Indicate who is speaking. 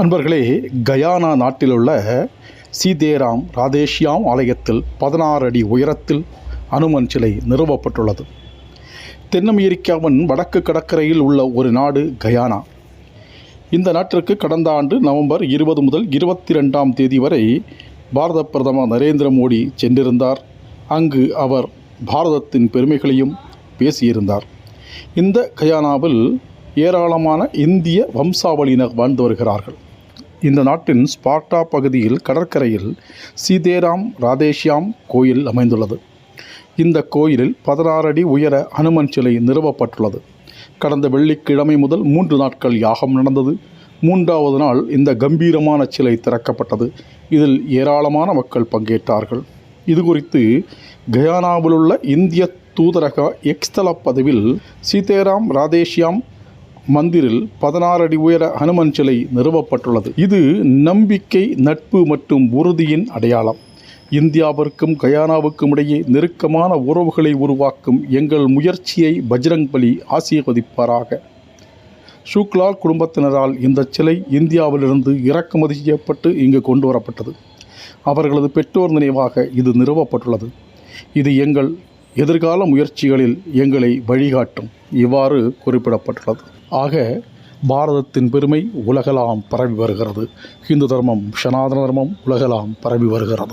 Speaker 1: அன்பர்களே கயானா நாட்டிலுள்ள சீதேராம் ராதேஷ்யாம் ஆலயத்தில் பதினாறு அடி உயரத்தில் அனுமன் சிலை நிறுவப்பட்டுள்ளது. தென்னமெரிக்காவின் வடக்கு கடற்கரையில் உள்ள ஒரு நாடு கயானா. இந்த நாட்டிற்கு கடந்த ஆண்டு நவம்பர் இருபது முதல் இருபத்தி ரெண்டாம் தேதி வரை பாரத பிரதமர் நரேந்திர மோடி சென்றிருந்தார். அங்கு அவர் பாரதத்தின் பெருமைகளையும் பேசியிருந்தார். இந்த கயானாவில் ஏராளமான இந்திய வம்சாவளியினர் வாழ்ந்து வருகிறார்கள். இந்த நாட்டின் ஸ்பார்ட்டா பகுதியில் கடற்கரையில் சீதேராம் ராதேஷ்யாம் கோயில் அமைந்துள்ளது. இந்த கோயிலில் பதினாறு அடி உயர அனுமன் சிலை நிறுவப்பட்டுள்ளது. கடந்த வெள்ளிக்கிழமை முதல் மூன்று நாட்கள் யாகம் நடந்தது. மூன்றாவது நாள் இந்த கம்பீரமான சிலை திறக்கப்பட்டது. இதில் ஏராளமான மக்கள் பங்கேற்றார்கள். இது குறித்து கயானாவில் உள்ள இந்திய தூதரக எக்ஸ்தல பதிவில் சீதேராம் ராதேஷ்யாம் மந்திரில் பதினாறு அடி உயர ஹனுமன் சிலை நிறுவப்பட்டுள்ளது. இது நம்பிக்கை நட்பு மற்றும் உறுதியின் அடையாளம். இந்தியாவிற்கும் கயானாவுக்கும் இடையே நெருக்கமான உறவுகளை உருவாக்கும் எங்கள் முயற்சியை பஜ்ரங் பலி ஆசீர்வதிப்பாராக. ஷூக்லால் குடும்பத்தினரால் இந்த சிலை இந்தியாவிலிருந்து இறக்குமதி செய்யப்பட்டு இங்கு கொண்டு வரப்பட்டது. அவர்களது பெற்றோர் நினைவாக இது நிறுவப்பட்டுள்ளது. இது எங்கள் எதிர்கால முயற்சிகளில் எங்களை வழிகாட்டும். இவ்வாறு குறிப்பிடப்பட்டுள்ளது. ஆக பாரதத்தின் பெருமை உலகலாம் பரவி வருகிறது. ஹிந்து தர்மம் சனாதன தர்மம் உலகலாம் பரவி வருகிறது.